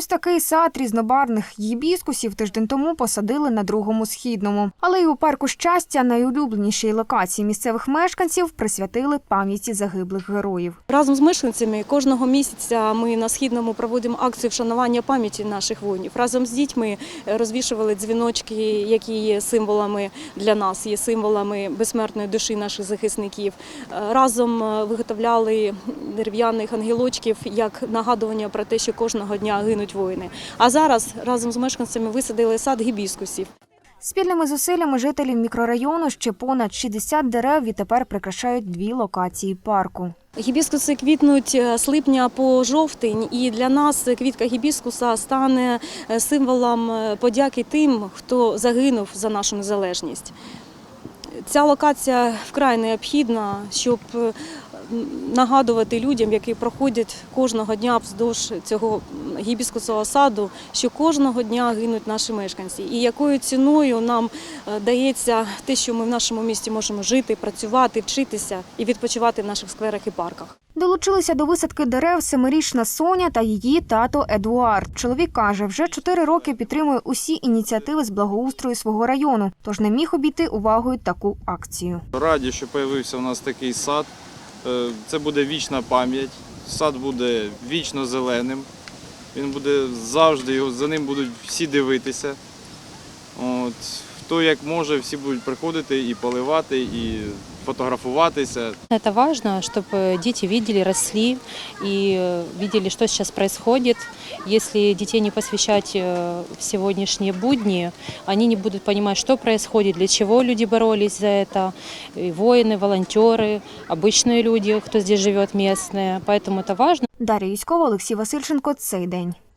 Ось такий сад різнобарвних гібіскусів тиждень тому посадили на другому східному. Але й у парку щастя найулюбленішій локації місцевих мешканців присвятили пам'яті загиблих героїв. Разом з мешканцями кожного місяця ми на східному проводимо акцію вшанування пам'яті наших воїнів. Разом з дітьми е, розвішували дзвіночки, які є символами для нас, є символами безсмертної душі наших захисників. Е, Разом е, виготовляли дерев'яних ангелочків як нагадування про те, що кожного дня гинуть воїни. А зараз разом з мешканцями висадили сад гібіскусів. Спільними зусиллями жителів мікрорайону ще понад 60 дерев відтепер прикрашають дві локації парку. Гібіскуси квітнуть е, з липня по жовтень, і для нас квітка гібіскуса стане е, символом е, подяки тим, хто загинув за нашу незалежність. Ця локація вкрай необхідна, щоб нагадувати людям, які проходять кожного дня вздовж цього гібіскусового саду, що кожного дня гинуть наші мешканці, і якою ціною нам е, дається те, що ми в нашому місті можемо жити, працювати, вчитися і відпочивати в наших скверах і парках. Долучилися до висадки дерев семирічна Соня та її тато Едуард. Чоловік каже, вже чотири роки підтримує усі ініціативи з благоустрою свого району, тож не міг обійти увагою таку акцію. Раді, що з'явився у нас такий сад. Е, Це буде вічна пам'ять. Сад буде вічно зеленим. Він буде завжди, за ним будуть всі дивитися. От. Хто як може, всі будуть приходити і поливати, і фотографуватися. Это важно, чтобы дети видели, росли и э, видели, что сейчас происходит. Если детей не посвящать э, в сегодняшние будни, они не будут понимать, что происходит, для чего люди боролись за это. И воины, волонтеры, обычные люди, кто здесь живет, местные. Поэтому это важно. Дар'я Юськова, Олексій Васильченко. Цей день.